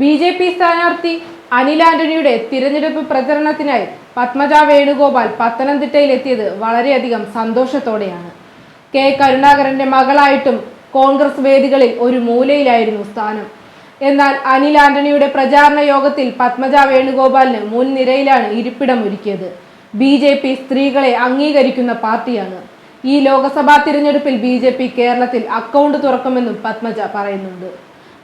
B J P സ്ഥാനാർത്ഥി അനിൽ ആന്റണിയുടെ തിരഞ്ഞെടുപ്പ് പ്രചരണത്തിനായി പത്മജ വേണുഗോപാൽ പത്തനംതിട്ടയിലെത്തിയത് വളരെയധികം സന്തോഷത്തോടെയാണ്. കെ കരുണാകരന്റെ മകളായിട്ടും കോൺഗ്രസ് വേദികളിൽ ഒരു മൂലയിലായിരുന്നു സ്ഥാനം. എന്നാൽ അനിൽ ആന്റണിയുടെ പ്രചാരണ യോഗത്തിൽ പത്മജ വേണുഗോപാലിന് മുൻനിരയിലാണ് ഇരിപ്പിടം ഒരുക്കിയത്. ബി ജെ പി സ്ത്രീകളെ അംഗീകരിക്കുന്ന പാർട്ടിയാണ്. ഈ ലോക്സഭാ തിരഞ്ഞെടുപ്പിൽ ബി ജെ പി കേരളത്തിൽ അക്കൗണ്ട് തുറക്കുമെന്നും പത്മജ പറയുന്നുണ്ട്.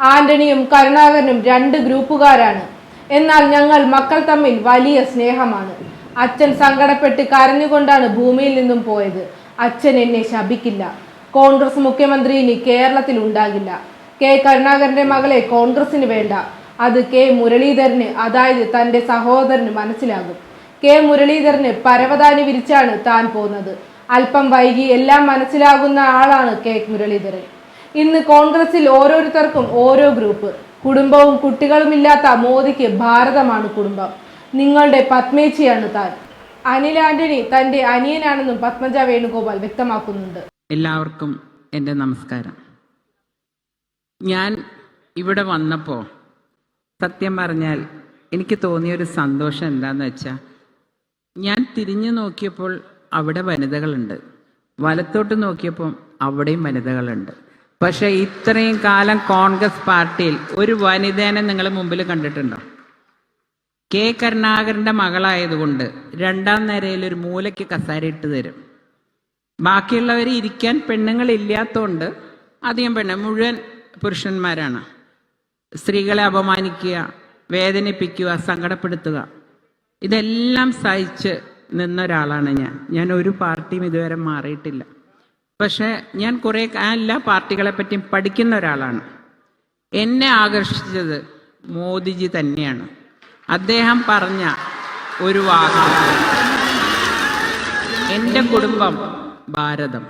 ആന്റണിയും കരുണാകരനും രണ്ട് ഗ്രൂപ്പുകാരാണ്. എന്നാൽ ഞങ്ങൾ മക്കൾ തമ്മിൽ വലിയ സ്നേഹമാണ്. അച്ഛൻ സങ്കടപ്പെട്ട് കരഞ്ഞുകൊണ്ടാണ് ഭൂമിയിൽ നിന്നും പോയത്. അച്ഛൻ എന്നെ ശപിക്കില്ല. കോൺഗ്രസ് മുഖ്യമന്ത്രി ഇനി കേരളത്തിൽ ഉണ്ടാകില്ല. കെ കരുണാകരന്റെ മകളെ കോൺഗ്രസിന് വേണ്ട. അത് കെ മുരളീധരന് അതായത് തന്റെ സഹോദരന് മനസ്സിലാകും. കെ മുരളീധരന് പരവതാനി വിരിച്ചാണ് താൻ പോകുന്നത് അല്പം വൈകി എല്ലാം മനസ്സിലാകുന്ന ആളാണ് കെ മുരളീധരൻ. ഇന്ന് കോൺഗ്രസിൽ ഓരോരുത്തർക്കും ഓരോ ഗ്രൂപ്പ്. കുടുംബവും കുട്ടികളുമില്ലാത്ത മോദിക്ക് ഭാരതമാണ് കുടുംബം. നിങ്ങളുടെ പത്മേച്ചിയാണ് താൻ. അനിൽ ആന്റണി തന്റെ അനിയനാണെന്നും പത്മജ വേണുഗോപാൽ വ്യക്തമാക്കുന്നുണ്ട്. എല്ലാവർക്കും എന്റെ നമസ്കാരം. ഞാൻ ഇവിടെ വന്നപ്പോൾ സത്യം പറഞ്ഞാൽ എനിക്ക് തോന്നിയ ഒരു സന്തോഷം എന്താന്ന് വെച്ചാൽ ഞാൻ തിരിഞ്ഞു നോക്കിയപ്പോൾ അവിടെ വനിതകളുണ്ട്. വലത്തോട്ട് നോക്കിയപ്പോൾ അവിടെയും വനിതകളുണ്ട്. പക്ഷേ ഇത്രയും കാലം കോൺഗ്രസ് പാർട്ടിയിൽ ഒരു വനിതേനെ നിങ്ങൾ മുമ്പിൽ കണ്ടിട്ടുണ്ടോ? കെ കരുണാകരന്റെ മകളായതുകൊണ്ട് രണ്ടാം നിരയിൽ ഒരു മൂലയ്ക്ക് കസാര ഇട്ട് തരും. ബാക്കിയുള്ളവർ ഇരിക്കാൻ പെണ്ണുങ്ങൾ ഇല്ലാത്തതുകൊണ്ട് അധികം പെണ്ണ് മുഴുവൻ പുരുഷന്മാരാണ്. സ്ത്രീകളെ അപമാനിക്കുക വേദനിപ്പിക്കുക സങ്കടപ്പെടുത്തുക. ഇതെല്ലാം സഹിച്ച് നിന്ന ഒരാളാണ് ഞാൻ. ഞാൻ ഒരു പാർട്ടിയും ഇതുവരെ മാറിയിട്ടില്ല. പക്ഷെ ഞാൻ കുറേ എല്ലാ പാർട്ടികളെ പറ്റിയും പഠിക്കുന്ന ഒരാളാണ്. എന്നെ ആകർഷിച്ചത് മോദിജി തന്നെയാണ്. അദ്ദേഹം പറഞ്ഞ ഒരു വാക്ക്. എന്റെ കുടുംബം ഭാരതം.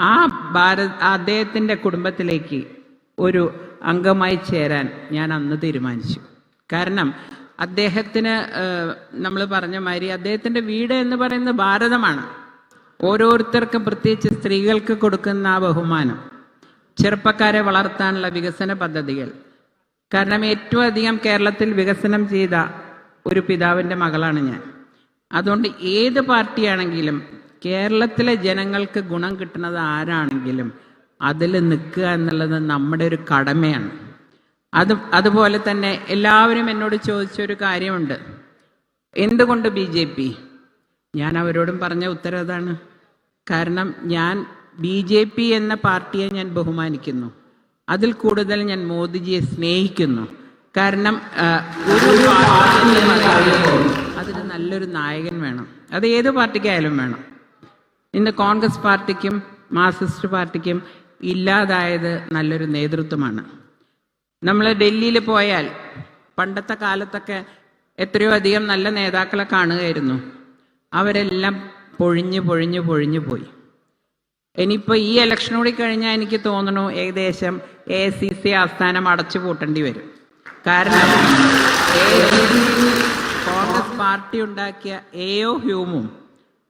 ആ ഭാരത അദ്ദേഹത്തിന്റെ കുടുംബത്തിലേക്ക് ഒരു അംഗമായി ചേരാൻ ഞാൻ അന്ന് തീരുമാനിച്ചു. കാരണം അദ്ദേഹത്തിന് നമ്മൾ പറഞ്ഞ മാതിരി അദ്ദേഹത്തിന്റെ വീട് എന്ന് പറയുന്നത് ഭാരതമാണ്. ഓരോരുത്തർക്കും പ്രത്യേകിച്ച് സ്ത്രീകൾക്ക് കൊടുക്കുന്ന ആ ബഹുമാനം ചെറുപ്പക്കാരെ വളർത്താനുള്ള വികസന പദ്ധതികൾ. കാരണം ഏറ്റവും അധികം കേരളത്തിൽ വികസനം ചെയ്ത ഒരു പിതാവിന്റെ മകളാണ് ഞാൻ. അതുകൊണ്ട് ഏത് പാർട്ടിയാണെങ്കിലും കേരളത്തിലെ ജനങ്ങൾക്ക് ഗുണം കിട്ടുന്നത് ആരാണെങ്കിലും അതിൽ നിൽക്കുക എന്നുള്ളത് നമ്മുടെ ഒരു കടമയാണ്. അത് അതുപോലെ തന്നെ എല്ലാവരും എന്നോട് ചോദിച്ചൊരു കാര്യമുണ്ട്. എന്തുകൊണ്ട് ബി ജെ പി? ഞാൻ അവരോടും പറഞ്ഞ ഉത്തരം അതാണ്. കാരണം ഞാൻ ബി ജെ പി എന്ന പാർട്ടിയെ ഞാൻ ബഹുമാനിക്കുന്നു. അതിൽ കൂടുതൽ ഞാൻ മോദിജിയെ സ്നേഹിക്കുന്നു. കാരണം ഒരു അതിന് നല്ലൊരു നായകൻ വേണം. അത് ഏത് പാർട്ടിക്കായാലും വേണം. ഇന്ന് കോൺഗ്രസ് പാർട്ടിക്കും മാർസിസ്റ്റ് പാർട്ടിക്കും ഇല്ലാതായത് നല്ലൊരു നേതൃത്വമാണ്. നമ്മൾ ഡൽഹിയിൽ പോയാൽ പണ്ടത്തെ കാലത്തൊക്കെ എത്രയോ അധികം നല്ല നേതാക്കളെ കാണുകയായിരുന്നു. അവരെല്ലാം പൊഴിഞ്ഞ് പൊഴിഞ്ഞ് പൊഴിഞ്ഞു പോയി. ഇനിയിപ്പോൾ ഈ ഇലക്ഷൻ കൂടി കഴിഞ്ഞാൽ എനിക്ക് തോന്നുന്നു ഏകദേശം എ സി സി ആസ്ഥാനം അടച്ചു പൂട്ടേണ്ടി വരും. കാരണം കോൺഗ്രസ് പാർട്ടി ഉണ്ടാക്കിയ എയോ ഹ്യൂമും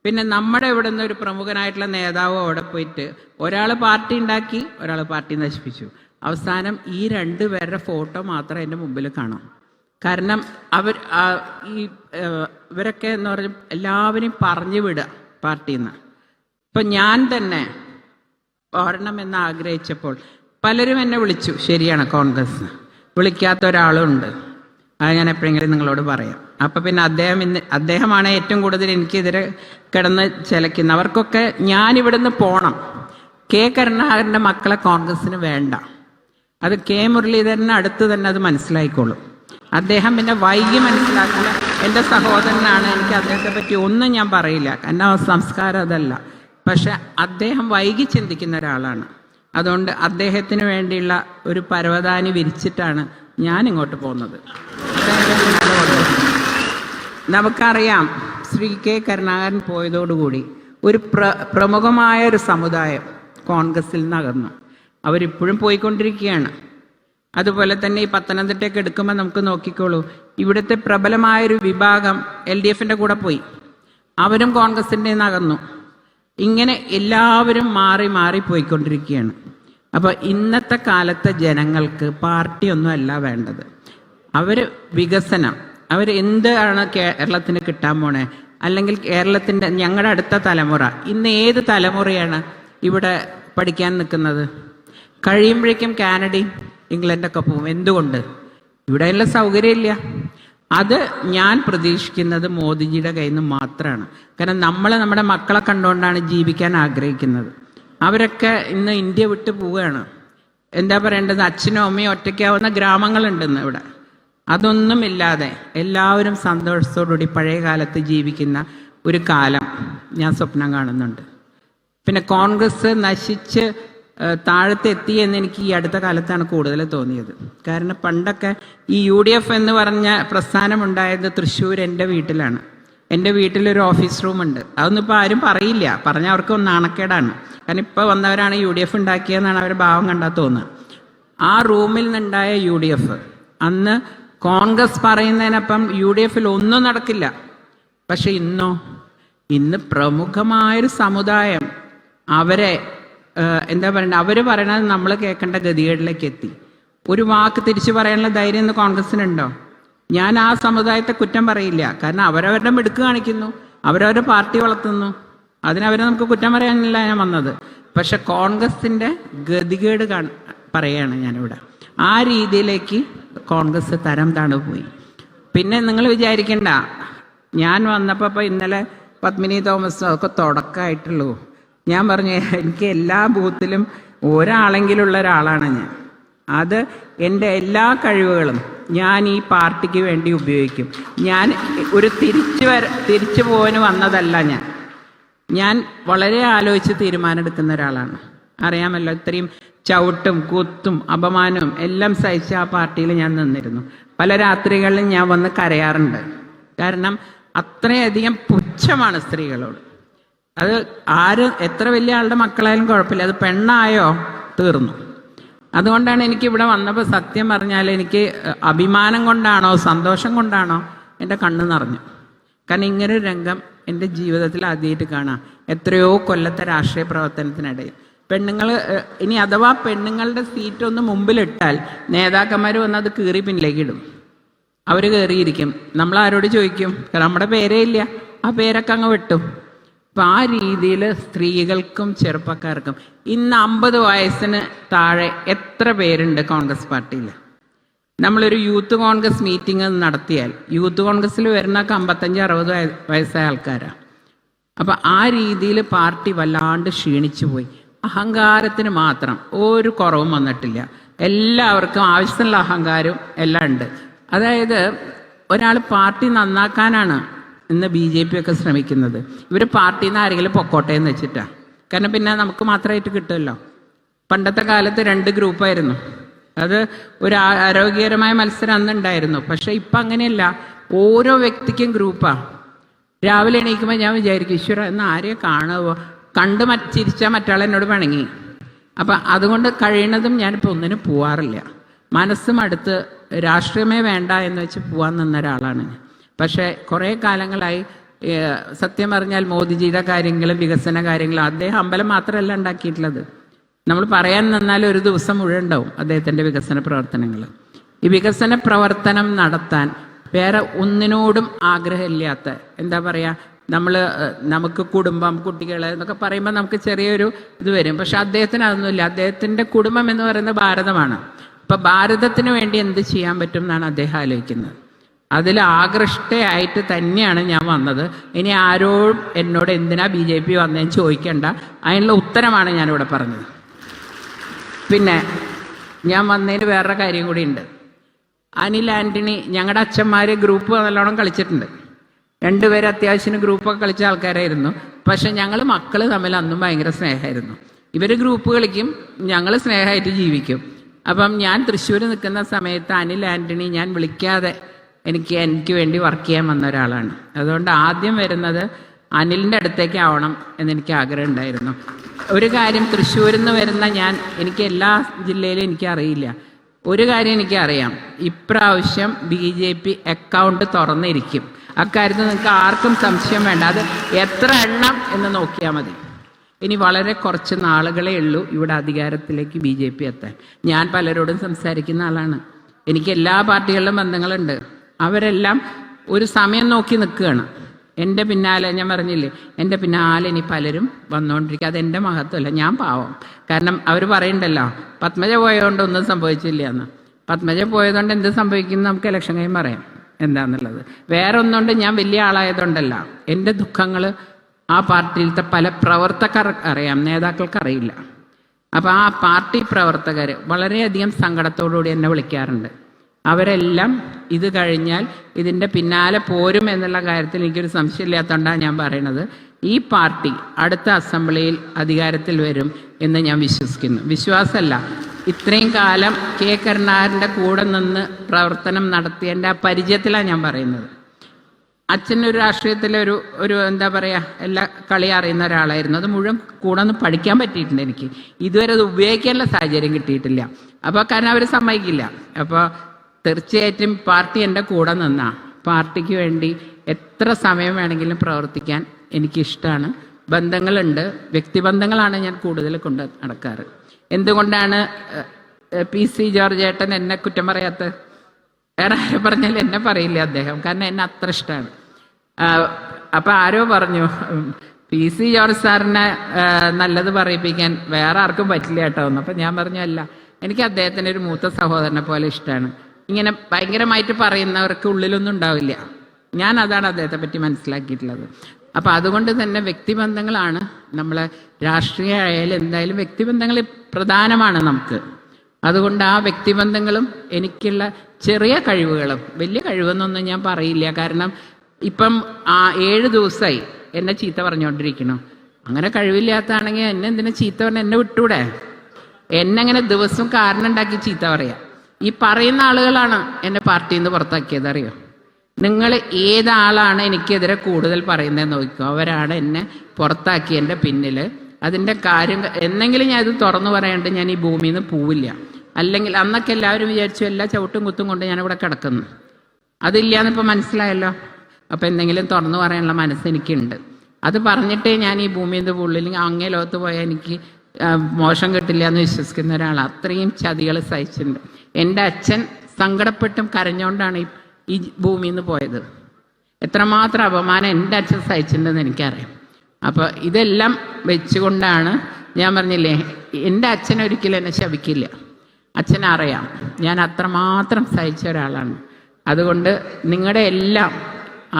പിന്നെ നമ്മുടെ ഇവിടെ നിന്ന് ഒരു പ്രമുഖനായിട്ടുള്ള നേതാവ് അവിടെ പോയിട്ട് ഒരാൾ പാർട്ടി ഉണ്ടാക്കി ഒരാൾ പാർട്ടി നശിപ്പിച്ചു. അവസാനം ഈ രണ്ട് പേരുടെ ഫോട്ടോ മാത്രം എന്റെ മുമ്പിൽ കാണാം. കാരണം അവർ ഈ ഇവരൊക്കെ എന്ന് പറഞ്ഞ എല്ലാവരെയും പറഞ്ഞു വിടുക. പാർട്ടിയിൽ നിന്ന് ഇപ്പൊ ഞാൻ തന്നെ ഓടണമെന്ന് ആഗ്രഹിച്ചപ്പോൾ പലരും എന്നെ വിളിച്ചു. ശരിയാണ് കോൺഗ്രസ് വിളിക്കാത്ത ഒരാളുണ്ട്. അത് ഞാൻ എപ്പോഴെങ്കിലും നിങ്ങളോട് പറയാം. അപ്പൊ പിന്നെ അദ്ദേഹം ഇന്ന് അദ്ദേഹമാണ് ഏറ്റവും കൂടുതൽ എനിക്കെതിരെ കിടന്ന് ചിലക്കുന്നത് അവർക്കൊക്കെ ഞാൻ ഇവിടുന്ന് പോണം. കെ കരുണാകരന്റെ മക്കളെ കോൺഗ്രസ്സിന് വേണ്ട. അത് കെ മുരളീധരന് അടുത്ത് തന്നെ അത് മനസ്സിലായിക്കോളും. അദ്ദേഹം പിന്നെ വൈകി മനസ്സിലാക്കില്ല. എന്റെ സഹോദരനാണ്. എനിക്ക് അദ്ദേഹത്തെ പറ്റി ഒന്നും ഞാൻ പറയില്ല. കാരണം സംസ്കാരം അതല്ല. പക്ഷെ അദ്ദേഹം വൈകി ചിന്തിക്കുന്ന ഒരാളാണ്. അതുകൊണ്ട് അദ്ദേഹത്തിന് വേണ്ടിയുള്ള ഒരു പരവതാനി വിരിച്ചിട്ടാണ് ഞാൻ ഇങ്ങോട്ട് പോകുന്നത് നമുക്കറിയാം ശ്രീ കെ കരുണാകരൻ പോയതോടുകൂടി ഒരു പ്ര പ്രമുഖമായ ഒരു സമുദായം കോൺഗ്രസിൽ നിന്ന് അകന്നു അവരിപ്പോഴും പോയിക്കൊണ്ടിരിക്കുകയാണ്. അതുപോലെ തന്നെ ഈ പത്തനംതിട്ടയൊക്കെ എടുക്കുമ്പോൾ നമുക്ക് നോക്കിക്കോളൂ. ഇവിടുത്തെ പ്രബലമായൊരു വിഭാഗം എൽ ഡി എഫിന്റെ കൂടെ പോയി. അവരും കോൺഗ്രസിന്റെ നകന്നു. ഇങ്ങനെ എല്ലാവരും മാറി മാറി പോയിക്കൊണ്ടിരിക്കുകയാണ്. അപ്പോൾ ഇന്നത്തെ കാലത്തെ ജനങ്ങൾക്ക് പാർട്ടിയൊന്നും അല്ല വേണ്ടത്. അവർ വികസനം അവർ എന്താണ് കേരളത്തിന് കിട്ടാൻ പോണേ? അല്ലെങ്കിൽ കേരളത്തിന്റെ ഞങ്ങളുടെ അടുത്ത തലമുറ ഇന്ന് ഏത് തലമുറയാണ് ഇവിടെ പഠിക്കാൻ നിൽക്കുന്നത് കഴിയുമ്പോഴേക്കും കാനഡയും ഇംഗ്ലണ്ടൊക്കെ പോകും. എന്തുകൊണ്ട്? ഇവിടെയുള്ള സൗകര്യമില്ല. അത് ഞാൻ പ്രതീക്ഷിക്കുന്നത് മോദിജിയുടെ കയ്യിൽ നിന്ന് മാത്രമാണ്. കാരണം നമ്മൾ നമ്മുടെ മക്കളെ കണ്ടുകൊണ്ടാണ് ജീവിക്കാൻ ആഗ്രഹിക്കുന്നത്. അവരൊക്കെ ഇന്ന് ഇന്ത്യ വിട്ടു പോവുകയാണ്. എന്താ പറയേണ്ടത്? അച്ഛനും അമ്മയും ഒറ്റയ്ക്കാവുന്ന ഗ്രാമങ്ങളുണ്ടെന്ന് ഇവിടെ. അതൊന്നുമില്ലാതെ എല്ലാവരും സന്തോഷത്തോടുകൂടി പഴയ കാലത്ത് ജീവിക്കുന്ന ഒരു കാലം ഞാൻ സ്വപ്നം കാണുന്നുണ്ട്. പിന്നെ കോൺഗ്രസ് നശിച്ച് ഏഹ്, താഴത്തെത്തി എന്ന് എനിക്ക് ഈ അടുത്ത കാലത്താണ് കൂടുതൽ തോന്നിയത്. കാരണം പണ്ടൊക്കെ ഈ യു ഡി എഫ് എന്ന് പറഞ്ഞ പ്രസ്ഥാനം ഉണ്ടായത് തൃശ്ശൂർ എന്റെ വീട്ടിലാണ്. എന്റെ വീട്ടിലൊരു ഓഫീസ് റൂം ഉണ്ട് അതൊന്നും ഇപ്പോൾ ആരും പറയില്ല. പറഞ്ഞ അവർക്ക് ഒന്ന് നാണക്കേടാണ്. കാരണം ഇപ്പോൾ വന്നവരാണ് യു ഡി എഫ് ഉണ്ടാക്കിയതെന്നാണ് അവർ ഭാവം കണ്ടാൽ തോന്നുക. ആ റൂമിൽ നിന്നുണ്ടായ യു ഡി എഫ് അന്ന് കോൺഗ്രസ് പറയുന്നതിനപ്പം യു ഡി എഫിൽ ഒന്നും നടക്കില്ല. പക്ഷെ ഇന്നോ ഇന്ന് പ്രമുഖമായൊരു സമുദായം അവരെ എന്താ പറയണ്ട? അവർ പറയണത് നമ്മൾ കേൾക്കേണ്ട ഗതികേടിലേക്ക് എത്തി. ഒരു വാക്ക് തിരിച്ചു പറയാനുള്ള ധൈര്യം ഇന്ന് കോൺഗ്രസിനുണ്ടോ? ഞാൻ ആ സമുദായത്തെ കുറ്റം പറയില്ല. കാരണം അവരവരുടെ മിടുക്ക് കാണിക്കുന്നു. അവരവരുടെ പാർട്ടി വളർത്തുന്നു. അതിനവരെ നമുക്ക് കുറ്റം പറയാനില്ല ഞാൻ വന്നത്. പക്ഷെ കോൺഗ്രസിന്റെ ഗതികേട് പറയാണ് ഞാനിവിടെ. ആ രീതിയിലേക്ക് കോൺഗ്രസ് തരം താണു പോയി. പിന്നെ നിങ്ങൾ വിചാരിക്കണ്ട. ഞാൻ വന്നപ്പോൾ ഇന്നലെ പത്മിനി തോമസ് ഒക്കെ തുടക്കമായിട്ടുള്ളൂ ഞാൻ പറഞ്ഞു എനിക്ക് എല്ലാ ബൂത്തിലും ഒരാളെങ്കിലുള്ള ഒരാളാണ് ഞാൻ. അത് എന്റെ എല്ലാ കഴിവുകളും ഞാൻ ഈ പാർട്ടിക്ക് വേണ്ടി ഉപയോഗിക്കും. ഞാൻ ഒരു തിരിച്ചു വര തിരിച്ചു പോകാൻ വന്നതല്ല ഞാൻ. ഞാൻ വളരെ ആലോചിച്ച് തീരുമാനമെടുക്കുന്ന ഒരാളാണ്. അറിയാമല്ലോ ഇത്രയും ചവിട്ടും കുത്തും അപമാനവും എല്ലാം സഹിച്ച് ആ പാർട്ടിയിൽ ഞാൻ നിന്നിരുന്നു. പല രാത്രികളിലും ഞാൻ വന്ന് കരയാറുണ്ട്. കാരണം അത്രയധികം പുച്ഛമാണ് സ്ത്രീകളോട്. അത് ആര് എത്ര വലിയ ആളുടെ മക്കളായാലും കുഴപ്പമില്ല. അത് പെണ്ണായോ? തീർന്നു. അതുകൊണ്ടാണ് എനിക്ക് ഇവിടെ വന്നപ്പോൾ സത്യം പറഞ്ഞാൽ എനിക്ക് അഭിമാനം കൊണ്ടാണോ സന്തോഷം കൊണ്ടാണോ എന്റെ കണ്ണ് നിറഞ്ഞു. കാരണം ഇങ്ങനെ ഒരു രംഗം എന്റെ ജീവിതത്തിൽ ആദ്യമായിട്ട് കാണാം. എത്രയോ കൊല്ലത്തെ രാഷ്ട്രീയ പ്രവർത്തനത്തിനിടയിൽ. പെണ്ണുങ്ങൾ ഇനി അഥവാ പെണ്ണുങ്ങളുടെ സീറ്റ് ഒന്ന് മുമ്പിലിട്ടാൽ നേതാക്കന്മാർ വന്ന് അത് കീറി പിന്നിലേക്ക് ഇടും. അവർ കയറിയിരിക്കും നമ്മൾ ആരോട് ചോദിക്കും നമ്മുടെ പേരേ ഇല്ല. ആ പേരൊക്കെ അങ്ങ് വെട്ടും. അപ്പം ആ രീതിയിൽ സ്ത്രീകൾക്കും ചെറുപ്പക്കാർക്കും ഇന്ന് അമ്പത് വയസ്സിന് താഴെ എത്ര പേരുണ്ട് കോൺഗ്രസ് പാർട്ടിയിൽ നമ്മളൊരു യൂത്ത് കോൺഗ്രസ് മീറ്റിംഗ് നടത്തിയാൽ യൂത്ത് കോൺഗ്രസ്സിൽ വരുന്നൊക്കെ അമ്പത്തഞ്ച് അറുപത് വയസ്സായ ആൾക്കാരാണ് അപ്പം ആ രീതിയിൽ പാർട്ടി വല്ലാണ്ട് ക്ഷീണിച്ചു പോയി. അഹങ്കാരത്തിന് മാത്രം ഒരു കുറവും വന്നിട്ടില്ല. എല്ലാവർക്കും ആവശ്യത്തിനുള്ള അഹങ്കാരവും എല്ലാം ഉണ്ട്. അതായത് ഒരാൾ പാർട്ടി നന്നാക്കാനാണ് ഇന്ന് ബി ജെ പി ഒക്കെ ശ്രമിക്കുന്നത്. ഇവർ പാർട്ടിയിൽ നിന്ന് ആരെങ്കിലും പൊക്കോട്ടെ എന്ന് വെച്ചിട്ടാണ് കാരണം പിന്നെ നമുക്ക് മാത്രമായിട്ട് കിട്ടുമല്ലോ. പണ്ടത്തെ കാലത്ത് രണ്ട് ഗ്രൂപ്പായിരുന്നു. അത് ഒരു ആരോഗ്യകരമായ മത്സരം അന്ന് ഉണ്ടായിരുന്നു. പക്ഷെ ഇപ്പം അങ്ങനെയല്ല. ഓരോ വ്യക്തിക്കും ഗ്രൂപ്പാണ് രാവിലെ എണീക്കുമ്പോൾ ഞാൻ വിചാരിക്കും ഈശ്വര എന്ന് ആരെയും കാണുമോ കണ്ട് മറ്റ് ചിരിച്ചാൽ മറ്റാൾ എന്നോട് പണങ്ങി അപ്പം അതുകൊണ്ട് കഴിയണതും ഞാനിപ്പോൾ ഒന്നിനും പോവാറില്ല. മനസ്സും അടുത്ത് രാഷ്ട്രീയമേ വേണ്ട എന്ന് വെച്ച് പോവാൻ നിന്ന ഒരാളാണ് ഞാൻ. പക്ഷേ കുറേ കാലങ്ങളായി സത്യം പറഞ്ഞാൽ മോദിജിയുടെ കാര്യങ്ങളും വികസന കാര്യങ്ങളും അദ്ദേഹം അമ്പലം മാത്രമല്ല ഉണ്ടാക്കിയിട്ടുള്ളത്. നമ്മൾ പറയാൻ നിന്നാൽ ഒരു ദിവസം മുഴുവൻ ഉണ്ടാവും അദ്ദേഹത്തിന്റെ വികസന പ്രവർത്തനങ്ങൾ. ഈ വികസന പ്രവർത്തനം നടത്താൻ വേറെ ഒന്നിനോടും ആഗ്രഹമില്ലാത്ത എന്താ പറയുക നമ്മൾ നമുക്ക് കുടുംബം കുട്ടികൾ എന്നൊക്കെ പറയുമ്പോൾ നമുക്ക് ചെറിയൊരു ഇത് വരും. പക്ഷെ അദ്ദേഹത്തിന് അതൊന്നുമില്ല. അദ്ദേഹത്തിന്റെ കുടുംബം എന്ന് പറയുന്നത് ഭാരതമാണ്. അപ്പം ഭാരതത്തിന് വേണ്ടി എന്ത് ചെയ്യാൻ പറ്റും എന്നാണ് അദ്ദേഹം ആലോചിക്കുന്നത്. അതിൽ ആകൃഷ്ടയായിട്ട് തന്നെയാണ് ഞാൻ വന്നത്. ഇനി ആരോടും എന്നോട് എന്തിനാ ബി ജെ പി വന്നതെന്ന് ചോദിക്കേണ്ട. അതിനുള്ള ഉത്തരമാണ് ഞാനിവിടെ പറഞ്ഞത്. പിന്നെ ഞാൻ വന്നതിന് വേറൊരു കാര്യം കൂടി ഉണ്ട്. അനിൽ ആന്റണി ഞങ്ങളുടെ അച്ഛന്മാർ ഗ്രൂപ്പ് നല്ലോണം കളിച്ചിട്ടുണ്ട്. രണ്ടുപേരും അത്യാവശ്യം ഗ്രൂപ്പൊക്കെ കളിച്ച ആൾക്കാരായിരുന്നു. പക്ഷെ ഞങ്ങൾ മക്കൾ തമ്മിൽ അന്നും ഭയങ്കര സ്നേഹമായിരുന്നു. ഇവർ ഗ്രൂപ്പ് കളിക്കും ഞങ്ങൾ സ്നേഹമായിട്ട് ജീവിക്കും. അപ്പം ഞാൻ തൃശ്ശൂർ നിൽക്കുന്ന സമയത്ത് അനിൽ ആന്റണി ഞാൻ വിളിക്കാതെ എനിക്ക് എനിക്ക് വേണ്ടി വർക്ക് ചെയ്യാൻ വന്ന ഒരാളാണ്. അതുകൊണ്ട് ആദ്യം വരുന്നത് അനിലിന്റെ അടുത്തേക്ക് ആവണം എന്നെനിക്ക് ആഗ്രഹം ഉണ്ടായിരുന്നു. ഒരു കാര്യം തൃശ്ശൂരിൽ നിന്ന് വരുന്ന ഞാൻ എനിക്ക് എല്ലാ ജില്ലയിലും എനിക്ക് അറിയില്ല. ഒരു കാര്യം എനിക്കറിയാം ഇപ്രാവശ്യം ബി ജെ പി അക്കൗണ്ട് തുറന്നിരിക്കും. അക്കാര്യത്തിൽ നിങ്ങൾക്ക് ആർക്കും സംശയം വേണ്ട. അത് എത്ര എണ്ണം എന്ന് നോക്കിയാൽ മതി. ഇനി വളരെ കുറച്ച് നാളുകളേ ഉള്ളൂ ഇവിടെ അധികാരത്തിലേക്ക് ബി ജെ പി എത്താൻ. ഞാൻ പലരോടും സംസാരിക്കുന്ന ആളാണ്. എനിക്ക് എല്ലാ പാർട്ടികളിലും ബന്ധങ്ങളുണ്ട്. അവരെല്ലാം ഒരു സമയം നോക്കി നിൽക്കുകയാണ്. എന്റെ പിന്നാലെ ഞാൻ പറഞ്ഞില്ലേ എന്റെ പിന്നാലെ ഇനി പലരും വന്നുകൊണ്ടിരിക്കുക അതെന്റെ മഹത്വമല്ല ഞാൻ പാവം. കാരണം അവർ പറയണ്ടല്ലോ പത്മജ പോയതുകൊണ്ട് ഒന്നും സംഭവിച്ചില്ല എന്ന് പത്മജ പോയതുകൊണ്ട് എന്ത് സംഭവിക്കും നമുക്ക് ഇലക്ഷൻ കഴിയും പറയാം എന്താന്നുള്ളത്. വേറെ ഒന്നുകൊണ്ട് ഞാൻ വലിയ ആളായതുകൊണ്ടല്ല. എന്റെ ദുഃഖങ്ങൾ ആ പാർട്ടിയിലത്തെ പല പ്രവർത്തകർ അറിയാം നേതാക്കൾക്ക് അറിയില്ല. അപ്പോൾ ആ പാർട്ടി പ്രവർത്തകർ വളരെയധികം സങ്കടത്തോടുകൂടി എന്നെ വിളിക്കാറുണ്ട്. അവരെല്ലാം ഇത് കഴിഞ്ഞാൽ ഇതിന്റെ പിന്നാലെ പോരും എന്നുള്ള കാര്യത്തിൽ എനിക്കൊരു സംശയമില്ലാത്തതുകൊണ്ടാണ് ഞാൻ പറയണത് ഈ പാർട്ടി അടുത്ത അസംബ്ലിയിൽ അധികാരത്തിൽ വരും എന്ന് ഞാൻ വിശ്വസിക്കുന്നു. വിശ്വാസമല്ല. ഇത്രയും കാലം കെ. കരുണാകരന്റെ കൂടെ നിന്ന് പ്രവർത്തനം നടത്തിയതിന്റെ ആ പരിചയത്തിലാണ് ഞാൻ പറയുന്നത്. അച്ഛനൊരു രാഷ്ട്രീയത്തിലെ ഒരു ഒരു എന്താ പറയുക എല്ലാ കളി അറിയുന്ന ഒരാളായിരുന്നു. അത് മുഴുവൻ കൂടെ ഒന്ന് പഠിക്കാൻ പറ്റിയിട്ടുണ്ട് എനിക്ക്. ഇതുവരെ അത് ഉപയോഗിക്കാനുള്ള സാഹചര്യം കിട്ടിയിട്ടില്ല. അപ്പോൾ കാരണം അവർ സമ്മതിക്കില്ല. അപ്പോൾ തീർച്ചയായിട്ടും പാർട്ടി എന്റെ കൂടെ നിന്നാ. പാർട്ടിക്ക് വേണ്ടി എത്ര സമയം വേണമെങ്കിലും പ്രവർത്തിക്കാൻ എനിക്കിഷ്ടമാണ് ബന്ധങ്ങളുണ്ട്. വ്യക്തിബന്ധങ്ങളാണ് ഞാൻ കൂടുതൽ കൊണ്ട് നടക്കാറ്. എന്തുകൊണ്ടാണ് പി സി ജോർജ് ഏട്ടൻ എന്നെ കുറ്റം പറയാത്തത്? വേറെ ആരും പറഞ്ഞാൽ എന്നെ പറയില്ല അദ്ദേഹം. കാരണം എന്നെ അത്ര ഇഷ്ടമാണ് അപ്പം ആരോ പറഞ്ഞു പി സി ജോർജ് സാറിനെ നല്ലത് പറയിപ്പിക്കാൻ വേറെ ആർക്കും പറ്റില്ല കേട്ടോ എന്ന്. അപ്പം ഞാൻ പറഞ്ഞു അല്ല എനിക്ക് അദ്ദേഹത്തിന്റെ ഒരു മൂത്ത സഹോദരനെ പോലെ ഇഷ്ടമാണ് ഇങ്ങനെ ഭയങ്കരമായിട്ട് പറയുന്നവർക്ക് ഉള്ളിലൊന്നും ഉണ്ടാവില്ല. ഞാൻ അതാണ് അദ്ദേഹത്തെ പറ്റി മനസ്സിലാക്കിയിട്ടുള്ളത്. അപ്പൊ അതുകൊണ്ട് തന്നെ വ്യക്തിബന്ധങ്ങളാണ് നമ്മളെ രാഷ്ട്രീയ ആയാലും എന്തായാലും വ്യക്തിബന്ധങ്ങൾ പ്രധാനമാണ് നമുക്ക്. അതുകൊണ്ട് ആ വ്യക്തിബന്ധങ്ങളും എനിക്കുള്ള ചെറിയ കഴിവുകളും വലിയ കഴിവെന്നൊന്നും ഞാൻ പറയില്ല. കാരണം ഇപ്പം ആ ഏഴ് ദിവസമായി എന്നെ ചീത്ത പറഞ്ഞുകൊണ്ടിരിക്കണം അങ്ങനെ കഴിവില്ലാത്താണെങ്കിൽ എന്നെ എന്തിനാ ചീത്ത പറഞ്ഞ എന്നെ വിട്ടൂടെ? എന്നെ അങ്ങനെ കാരണം ഉണ്ടാക്കി ചീത്ത പറയാം. ഈ പറയുന്ന ആളുകളാണ് എന്നെ പാർട്ടിയിൽ നിന്ന് പുറത്താക്കിയത് അറിയോ? നിങ്ങൾ ഏതാളാണ് എനിക്കെതിരെ കൂടുതൽ പറയുന്നത് നോക്കിക്കോ അവരാണ് എന്നെ പുറത്താക്കിയതിന്റെ പിന്നിൽ അതിന്റെ കാര്യം എന്നെങ്കിലും ഞാൻ ഇത് തുറന്നു പറയാണ്ട് ഞാൻ ഈ ഭൂമിയിൽ നിന്ന് പോവില്ല. അല്ലെങ്കിൽ അന്നൊക്കെ എല്ലാവരും വിചാരിച്ചു എല്ലാ ചവിട്ടും കുത്തും കൊണ്ട് ഞാനിവിടെ കിടക്കുന്നു. അതില്ലാന്നിപ്പോൾ മനസ്സിലായല്ലോ? അപ്പം എന്തെങ്കിലും തുറന്നു പറയാനുള്ള മനസ്സ് എനിക്കുണ്ട്. അത് പറഞ്ഞിട്ടേ ഞാൻ ഈ ഭൂമിയിൽ നിന്ന് പോകുള്ളൂ ഇല്ലെങ്കിൽ അങ്ങേ ലോകത്ത് പോയാൽ എനിക്ക് മോശം കിട്ടില്ല എന്ന് വിശ്വസിക്കുന്ന ഒരാൾ അത്രയും ചതികൾ സഹിച്ചിട്ടുണ്ട്. എന്റെ അച്ഛൻ സങ്കടപ്പെട്ടും കരഞ്ഞുകൊണ്ടാണ് ഈ ഭൂമിയിൽ നിന്ന് പോയത്. എത്രമാത്രം അപമാനം എന്റെ അച്ഛൻ സഹിച്ചിട്ടുണ്ടെന്ന് എനിക്കറിയാം. അപ്പോൾ ഇതെല്ലാം വെച്ചുകൊണ്ടാണ് ഞാൻ പറഞ്ഞില്ലേ എന്റെ അച്ഛൻ ഒരിക്കലും എന്നെ ശപിക്കില്ല. അച്ഛനറിയാം ഞാൻ അത്രമാത്രം സഹിച്ച ഒരാളാണ്. അതുകൊണ്ട് നിങ്ങളുടെ എല്ലാം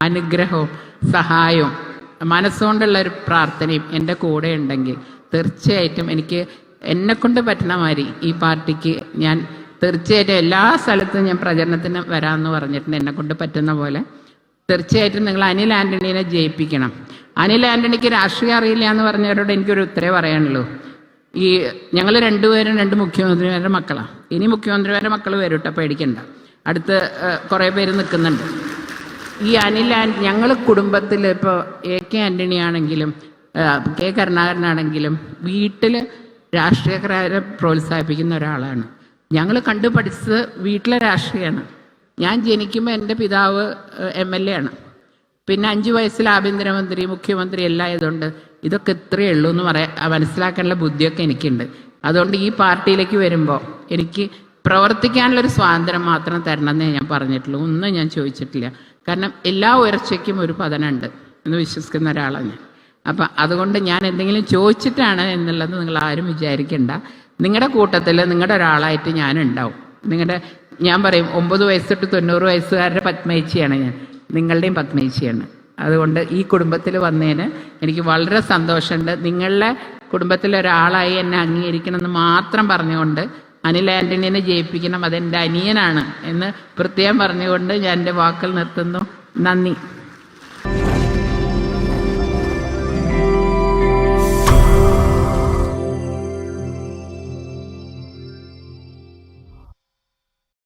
അനുഗ്രഹവും സഹായവും മനസ്സുകൊണ്ടുള്ള ഒരു പ്രാർത്ഥനയും എന്റെ കൂടെ ഉണ്ടെങ്കിൽ തീർച്ചയായിട്ടും എനിക്ക് എന്നെക്കൊണ്ട് പറ്റുന്ന മാതിരി ഈ പാർട്ടിക്ക് ഞാൻ തീർച്ചയായിട്ടും എല്ലാ സ്ഥലത്തും ഞാൻ പ്രചരണത്തിന് വരാമെന്ന് പറഞ്ഞിട്ടുണ്ട്. എന്നെ കൊണ്ട് പറ്റുന്ന പോലെ. തീർച്ചയായിട്ടും നിങ്ങൾ അനിൽ ആന്റണീനെ ജയിപ്പിക്കണം. അനിൽ ആന്റണിക്ക് രാഷ്ട്രീയം അറിയില്ല എന്ന് പറഞ്ഞവരോട് എനിക്കൊരു ഉത്തരവ് പറയാനുള്ളൂ. ഈ ഞങ്ങൾ രണ്ടുപേരും രണ്ട് മുഖ്യമന്ത്രിമാരുടെ മക്കളാണ് ഇനി മുഖ്യമന്ത്രിമാരുടെ മക്കൾ വരും കേട്ടോ പേടിക്കണ്ട. അടുത്ത് കുറേ പേര് നിൽക്കുന്നുണ്ട് ഈ അനിൽ ആൻ- ഞങ്ങൾ കുടുംബത്തിൽ ഇപ്പോൾ എ കെ ആന്റണി ആണെങ്കിലും കെ കരുണാകരനാണെങ്കിലും വീട്ടിൽ രാഷ്ട്രീയക്കാരെ പ്രോത്സാഹിപ്പിക്കുന്ന ഒരാളാണ്. ഞങ്ങൾ കണ്ടു പഠിച്ചത് വീട്ടിലെ രാഷ്ട്രീയമാണ് ഞാൻ ജനിക്കുമ്പോൾ എന്റെ പിതാവ് എം എൽ എ ആണ്. പിന്നെ അഞ്ചു വയസ്സിൽ ആഭ്യന്തരമന്ത്രി മുഖ്യമന്ത്രി എല്ലാം ആയതുകൊണ്ട് ഇതൊക്കെ ഇത്രയേ ഉള്ളൂ എന്ന് പറയാൻ മനസ്സിലാക്കാനുള്ള ബുദ്ധിയൊക്കെ എനിക്കുണ്ട്. അതുകൊണ്ട് ഈ പാർട്ടിയിലേക്ക് വരുമ്പോൾ എനിക്ക് പ്രവർത്തിക്കാനുള്ളൊരു സ്വാതന്ത്ര്യം മാത്രം തരണമെന്നേ ഞാൻ പറഞ്ഞിട്ടുള്ളൂ. ഒന്നും ഞാൻ ചോദിച്ചിട്ടില്ല. കാരണം എല്ലാ ഉയർച്ചയ്ക്കും ഒരു പതനുണ്ട് എന്ന് വിശ്വസിക്കുന്ന ഒരാളാണ് ഞാൻ. അപ്പം അതുകൊണ്ട് ഞാൻ എന്തെങ്കിലും ചോദിച്ചിട്ടാണ് എന്നുള്ളത് നിങ്ങൾ ആരും വിചാരിക്കണ്ട. നിങ്ങളുടെ കൂട്ടത്തിൽ നിങ്ങളുടെ ഒരാളായിട്ട് ഞാൻ ഉണ്ടാവും നിങ്ങളുടെ ഞാൻ പറയും ഒമ്പത് വയസ്സ് തൊട്ട് തൊണ്ണൂറ് വയസ്സുകാരുടെ പത്മേച്ചിയാണ് ഞാൻ. നിങ്ങളുടെയും പത്മേച്ചിയാണ് അതുകൊണ്ട് ഈ കുടുംബത്തിൽ വന്നതിന് എനിക്ക് വളരെ സന്തോഷമുണ്ട് നിങ്ങളുടെ കുടുംബത്തിലെ ഒരാളായി എന്നെ അംഗീകരിക്കണമെന്ന് മാത്രം പറഞ്ഞുകൊണ്ട് അനിൽ ആന്റണീനെ ജയിപ്പിക്കണം അതെന്റെ അനിയനാണ് എന്ന് പ്രത്യേകം പറഞ്ഞുകൊണ്ട് ഞാൻ എന്റെ വാക്കിൽ നിർത്തുന്നു. നന്ദി.